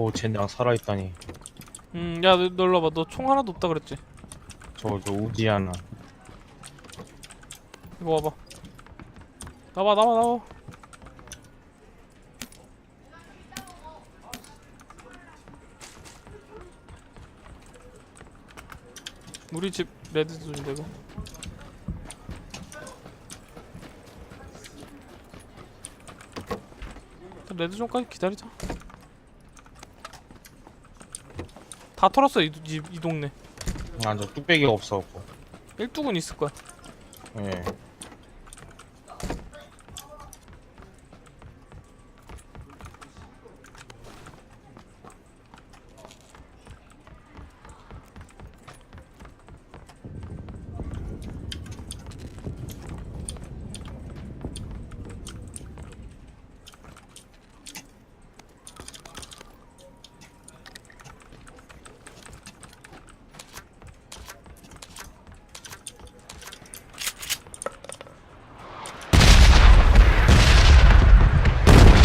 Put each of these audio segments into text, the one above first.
오 젠장 살아있다니. 음야 놀러 와봐. 너 총 하나도 없다 그랬지? 저저 우지 하나. 이거 와봐. 나와 나와 나와. 우리 집 레드 존인데 이거? 일단 레드 존까지 기다리자 다 털었어 이, 이, 이 동네. 아저 뚝배기가 없어갖고. 1뚝은 있을 거야. 예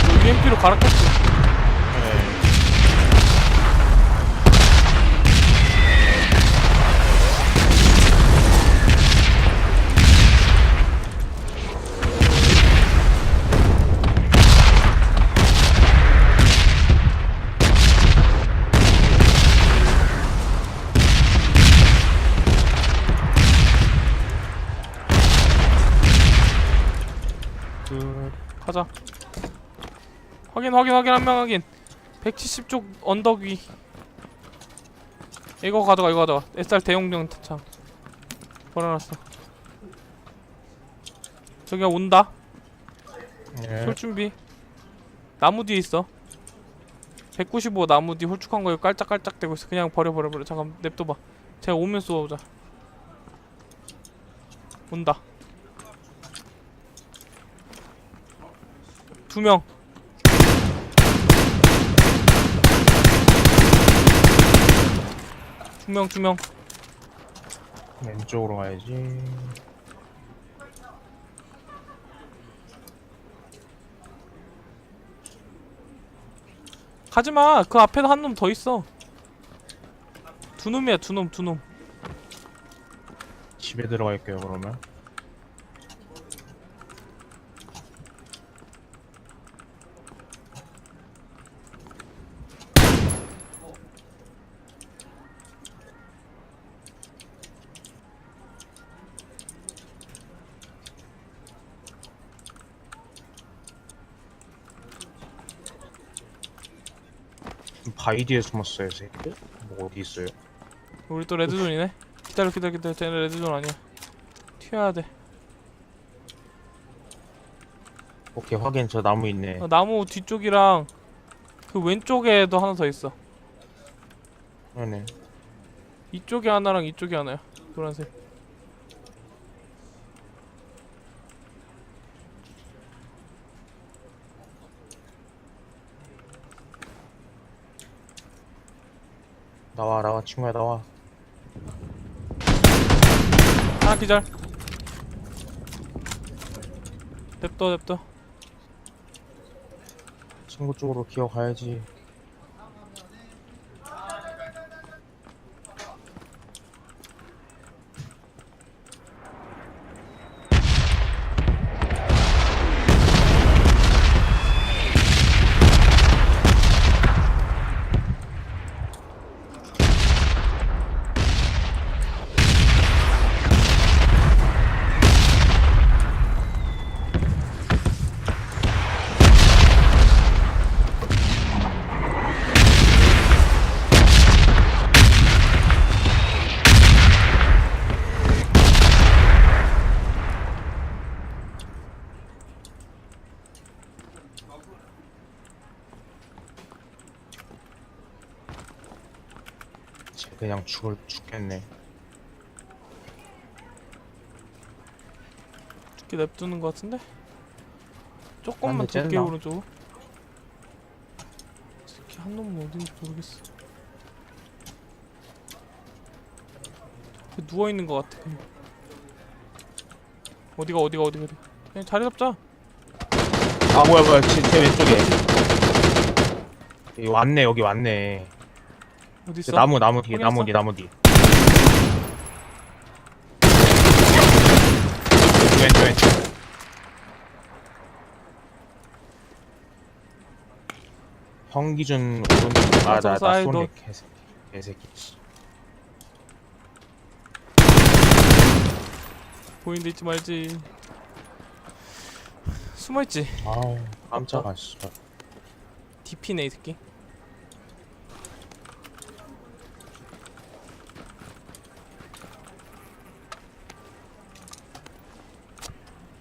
너 UMP로 갈아꼈지 예. 그 가자 확인 확인 확인 한 명 확인. 170쪽 언덕 위. 이거 가져가 이거 가져가. SR 대용량 탄창. 버려놨어. 저기가 온다. 예. 쏠 준비. 나무 뒤에 있어. 195 나무 뒤 홀쭉한 거에 깔짝깔짝 대고 있어. 그냥 버려 버려 버려. 잠깐 냅둬봐. 제가 오면 쏘자. 온다. 두명 두명 두명. 왼쪽으로 가야지. 가지마. 그 앞에도 한 놈 더 있어. 두 놈이야 두 놈 두놈. 집에 들어갈게요 그러면 뒤에 숨었어요 새끼. 뭐 어디 있어요? 우리 또 레드존이네? 기다려 기다려 기다려. 쟤네 레드존 아니야. 튀어야 돼. 오케이 확인. 저 나무 있네. 어, 나무 뒤쪽이랑 그 왼쪽에도 하나 더 있어. 네네. 이쪽에 하나랑 이쪽에 하나야. 노란색 나와 나와 친구야 나와. 하나 기절. 냅둬 냅둬. 친구 쪽으로 기어가야지 쟤 그냥 죽을 죽겠네. 이렇게 냅두는 거 같은데? 조금만 근데 쟤는 더 나- 오른쪽. 새끼 한 놈은 어딘지 모르겠어. 그 누워 있는 거 같아 그냥. 어디가 어디가 어디가 어디 그냥 자리 잡자. 아 뭐야 뭐야. 제, 제 왼쪽에. 여기 왔네 여기 왔네 어디 저 있어? 나무 나무 뒤 확인했어? 나무 뒤 나무 뒤 왼쪽 왼쪽 형 기준 오른쪽 맞아, 아나나 사이드. 개새끼 개새끼 씨. 보이는 데 있지 말지. 숨어 있지. 아우 깜짝아 씨발 DP네 이 새끼.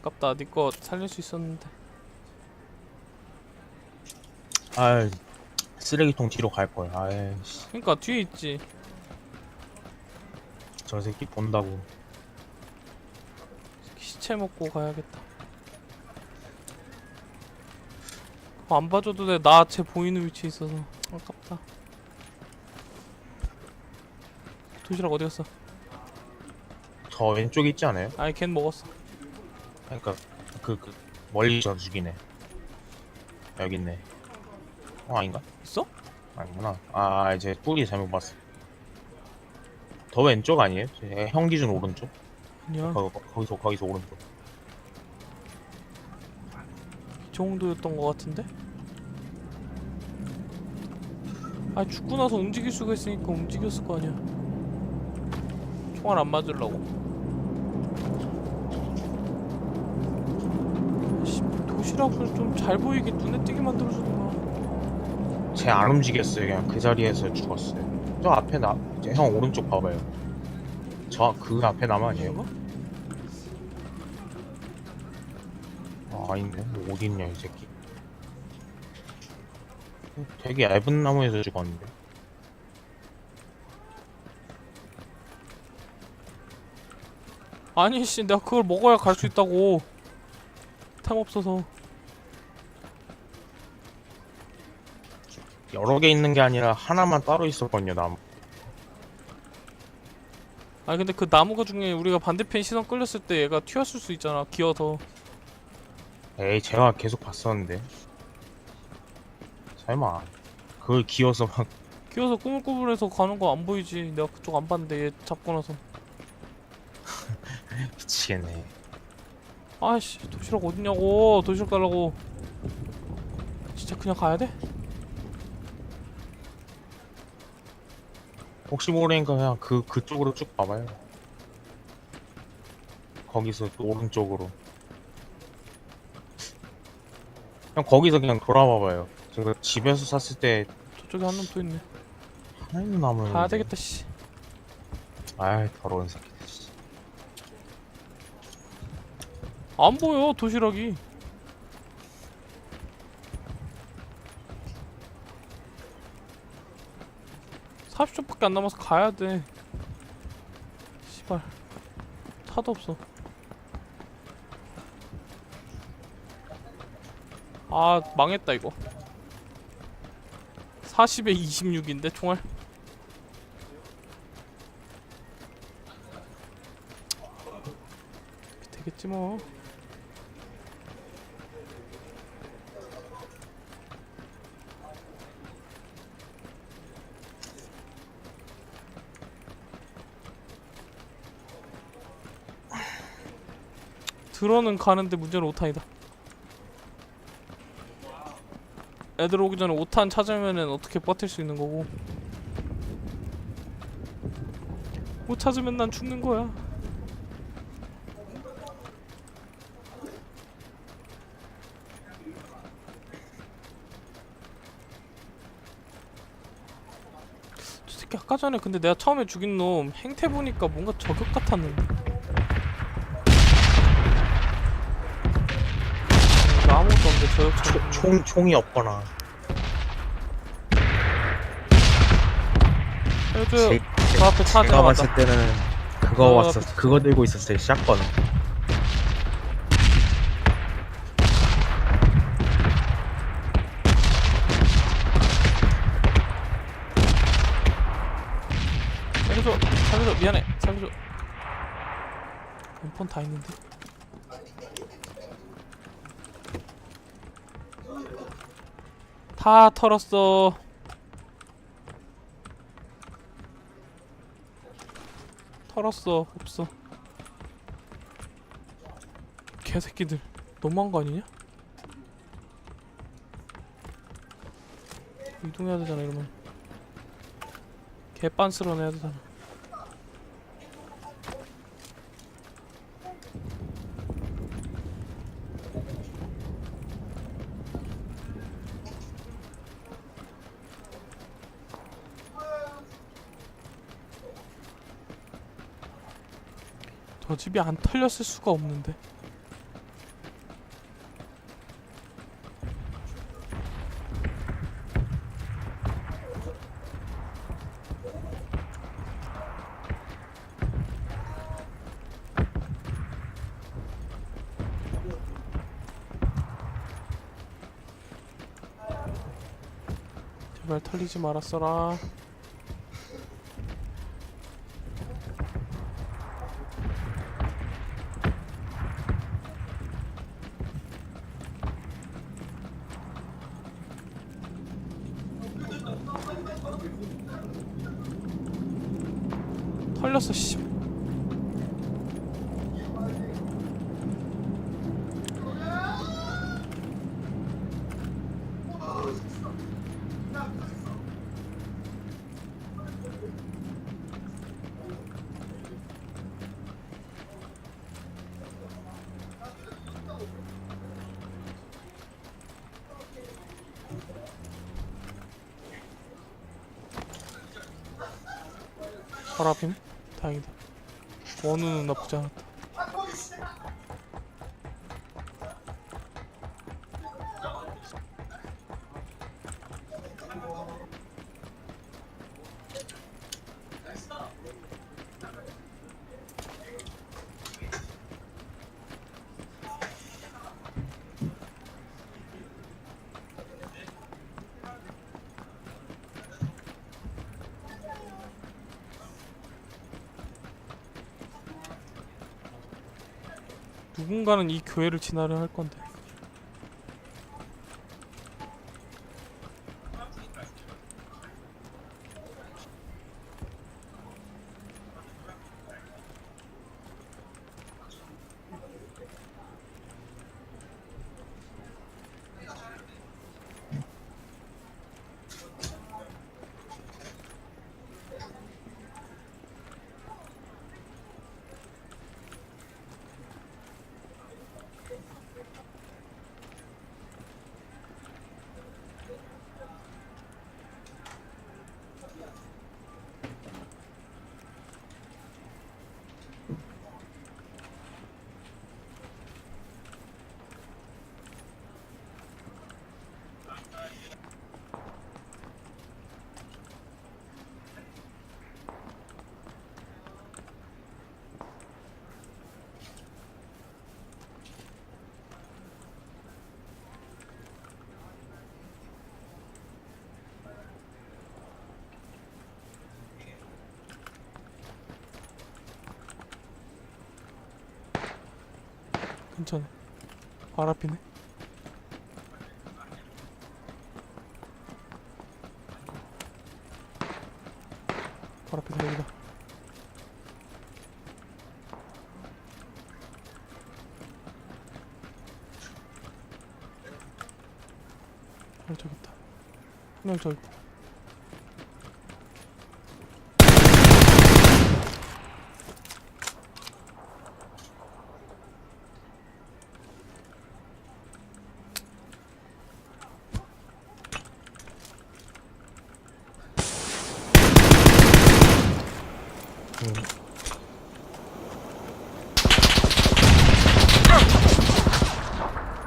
아깝다. 니거 살릴 수 있었는데. 아이 쓰레기통 뒤로 갈 거야 아이씨 그러니까 뒤에 있지. 저 새끼 본다고 시체 먹고 가야겠다. 어, 안 봐줘도 돼. 나 쟤 보이는 위치에 있어서 아깝다. 도시락 어디 갔어? 저 왼쪽에 있지 않아요? 아이 걘 먹었어. 그러니까 그, 그 멀리 저 죽이네 여기 있네 어 아닌가? 있어? 아니구나 아 이제 뿌리 잘못 봤어 더 왼쪽 아니에요? 제- 형 기준 오른쪽? 아니야. 거, 거, 거기서 거기서 오른쪽 이 정도였던 것 같은데? 아 죽고 나서 움직일 수가 있으니까 움직였을 거 아니야. 총알 안 맞으려고. 씨, 도시락을 좀 잘 보이게 눈에 띄게 만들어주는 거야. 쟤안 움직였어요 그냥 그 자리에서 죽었어요 저 앞에 나, 이제 형 오른쪽 봐봐요 저 그 앞에 남 아니에요? 아 아닌데 뭐 어디 있냐 이 새끼 되게 얇은 나무에서 죽었는데 아니 씨 내가 그걸 먹어야 갈 수 있다고. 템 없어서. 여러 개 있는 게 아니라 하나만 따로 있었거든요 나무 아니 근데 그 나무가 중에 우리가 반대편 시선 끌렸을 때 얘가 튀었을 수 있잖아. 기어서. 에이 제가 계속 봤었는데 설마 그걸 기어서 막 기어서 꾸물꾸물해서 가는 거 안 보이지. 내가 그쪽 안 봤는데 얘 잡고 나서. 미치겠네 아이씨 도시락 어딨냐고 도시락 달라고 진짜 그냥 가야 돼? 혹시 모르니까 그냥 그 그쪽으로 쭉 봐봐요. 거기서 또 오른쪽으로. 그냥 거기서 그냥 돌아봐봐요. 제가 집에서 샀을 때 저쪽에 한 놈 또 있네. 하나 있는 나무 가야 되겠다 씨. 아이 더러운 새끼들 진짜. 안 보여 도시락이 사0초밖에 안 남아서 가야 돼. 씨발. 차도 없어. 아 망했다 이거. 40에 26인데 총알? 되겠지 뭐 들어는 가는데 문제는 5탄이다. 애들 오기 전에 5탄 찾으면은 어떻게 버틸 수 있는 거고. 못 찾으면 난 죽는 거야. 저 새끼 아까 전에 근데 내가 처음에 죽인 놈 행태 보니까 뭔가 저격 같았는데 음, 아무것도 총, 총이 없거나. 해줘요 제, 저 앞에 차 제가 지나갔다 봤을 때는 그거 어, 왔었 그거 들고 있었어요 샷건 살려줘 살려줘 미안해 살려줘. 엠폰 다 있는데 다 털었어. 털었어. 없어. 개새끼들. 너무한 거 아니냐? 이동해야 되잖아 이러면. 개빤스러운 해야 되잖아. 저 집이 안 털렸을 수가 없는데. 제발 털리지 말았어라 털렸어 씨 바로 앞이네 다행이다 원우는 나쁘지 않았다 누군가는 이 교회를 지나려 할 건데 괜찮아 바로 앞이네. 바로 앞에 여기다. 어 저기 있다. 한명 저기 있다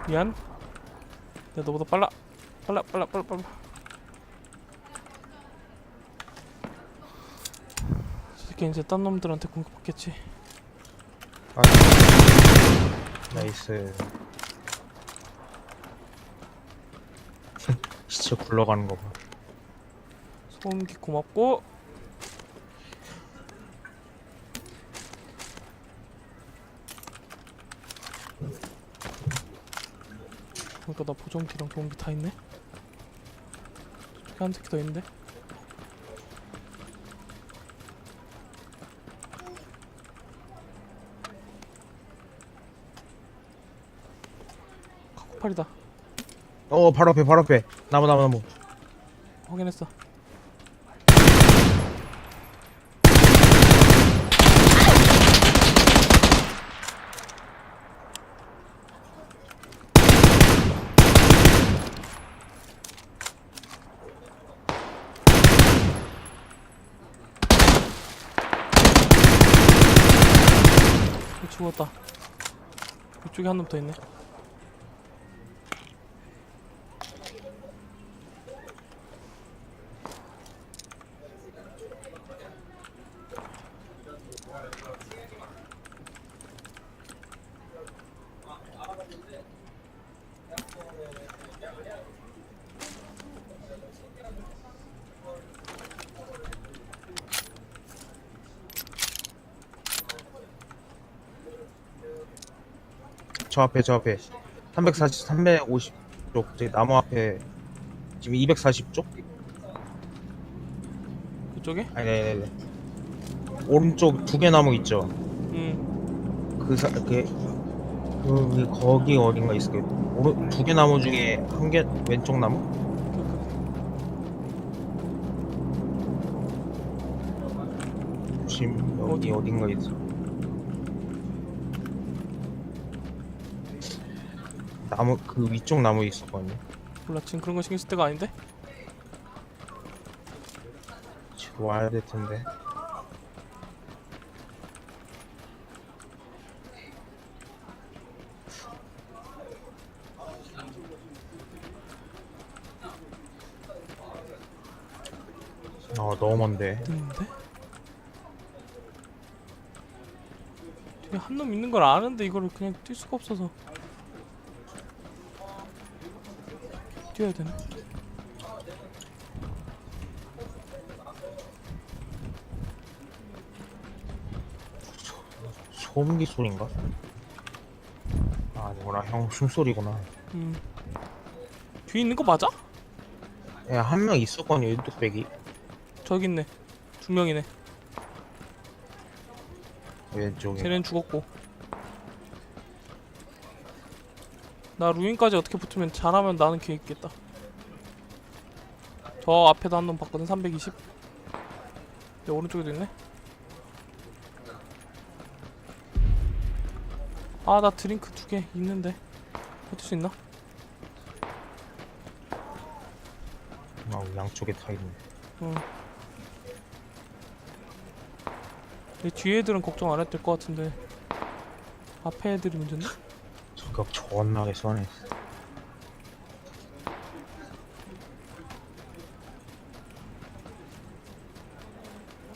미안 내가 너보다 빨라 빨라 빨라 빨라 빨라 저 새끼 이제 딴 놈들한테 공격받겠지 아. 나이스. 시체 굴러가는 거 봐. 소음기 고맙고 나 보정기랑 경비 다 있네? 저쪽에 한 새끼 더 있는데? 카코팔이다 어 바로 앞에 바로 앞에 나무 나무 나무 확인했어 이쪽에 한놈 더 있네. 저 앞에 저 앞에 340 350쪽 저기 나무 앞에 지금 240쪽 그쪽에? 아니 네네네 네. 오른쪽 두 개 나무 있죠 응. 그, 사, 그, 그, 거기 어딘가 있을 거예요. 오른, 두개 나무 중에 한 개, 왼쪽 나무? 지금 여기 어딘가 있어. 나무, 그 위쪽 나무에 있었거든요. 몰라 지금 그런 거 신경 쓸 때가 아닌데? 지금 와야 될 텐데. 어, 너무 먼데. 있는데? 뒤에 한 놈 있는 걸 아는데 이거를 그냥 뛸 수가 없어서 뛰어야 되네 소음기 소리인가? 아, 뭐라, 형 숨소리구나. 음. 뒤에 있는 거 맞아? 야, 한 명 있었거든요, 뚝배기. 저기 있네 두 명이네 왼쪽에. 쟤는 죽었고 나 루인까지 어떻게 붙으면 잘하면 나는 기회 있겠다 저 앞에도 한 놈 봤거든 320 내 오른쪽에도 있네 아 나 드링크 두 개 있는데 버틸 수 있나? 아, 양쪽에 다 있네. 응내 뒤에 애들은 걱정 안 해도 될 것 같은데 앞에 애들이 문제인데? 저격 존나게 쏘네.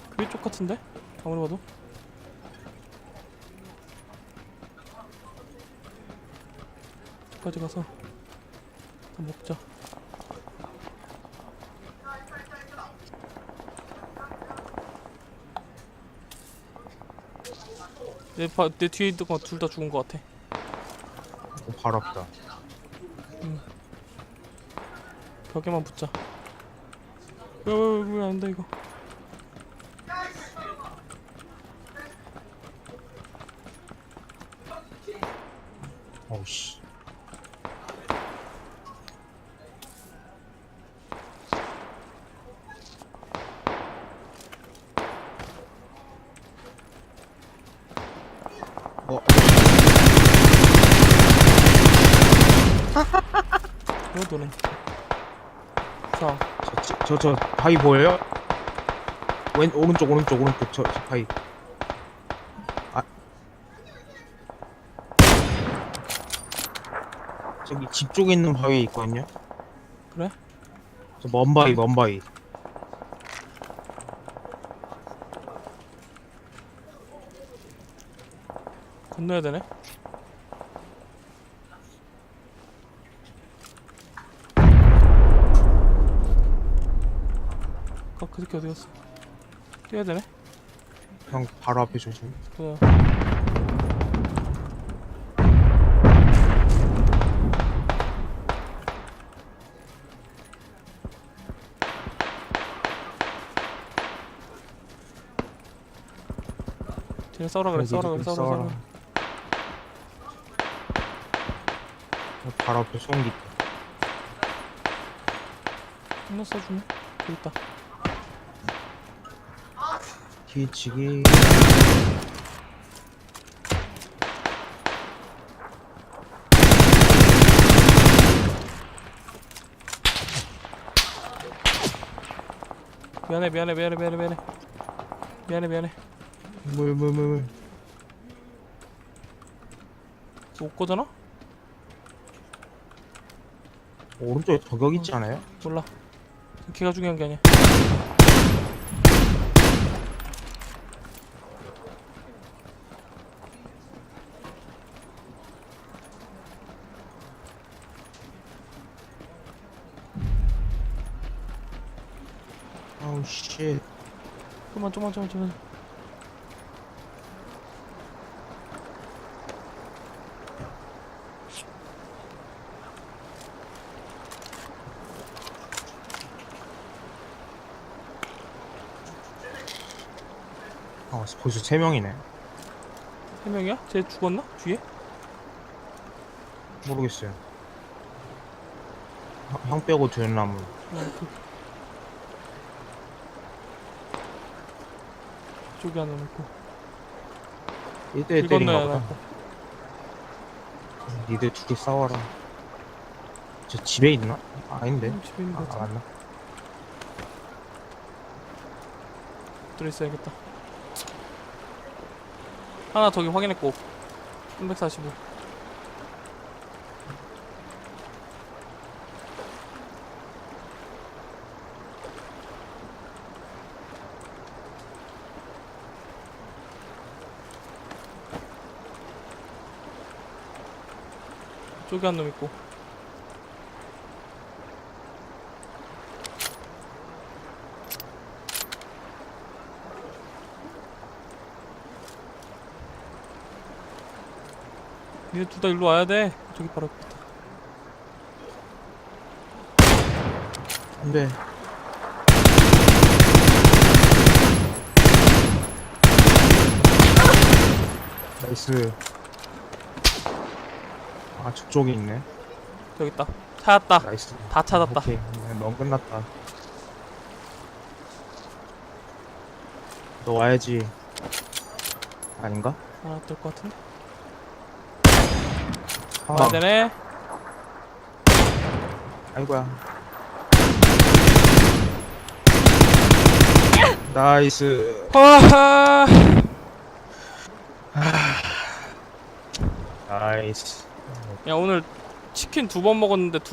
그게 쪽 같은데? 아무리 봐도 까지 가서 다 먹자 내, 바, 내 뒤에 있던 거 둘 다 죽은 거 같아 어, 바로 앞이다. 벽에만 붙자. 왜왜왜 안 돼 이거 뭐야 너는 자 저, 저, 저, 바위 보여요? 왼, 오른쪽, 오른쪽, 오른쪽, 저, 저 바위. 아. 저기 집 쪽에 있는 바위에 있거든요? 그래? 저 먼 바위, 먼 바위. 건너야 되네 아, 그 새끼 어디 갔어? 뛰어야 되네? 형, 바로 앞에 조심. 그래. 쟤네 싸우라 그래, 싸우라 그래, 싸우라, 싸우라. 바로 앞에 소음기 하나 써주네 여기 있다 뒤치기. 미안해 미안해 미안해 미안해 미안해. 미안해 미안해. 물물물 못 거잖아? 오른쪽에 저격 있지 않아요? 몰라. 걔가 중요한 게 아니야 씨 좀만 좀만 좀만 좀만 아 벌써 세 명이네 세 명이야? 쟤 죽었나? 뒤에? 모르겠어요 형- 형 빼고 되는 나무 그... 저기 하나 있고. 1대1 길 때린가 건너야 보다 나 니들 둘이 싸워라. 저 집에 있나? 아닌데? 집에 있는 아, 거 같아 맞나? 들어있어야겠다. 하나 저기 확인했고 345 저기 한 놈 있고. 니네 둘 다 일로 와야 돼. 저기 바로 있다. 안돼. 나이스 아 저쪽에 있네. 저기 있다. 찾았다. 나이스. 다 찾았다. 오케이. 네, 너무 끝났다. 너 와야지. 아닌가? 하나 뜰것 같은데? 아, 와야 되네. 아이고야. 나이스. 아. 나이스 야 오늘 치킨 두 번 먹었는데 둘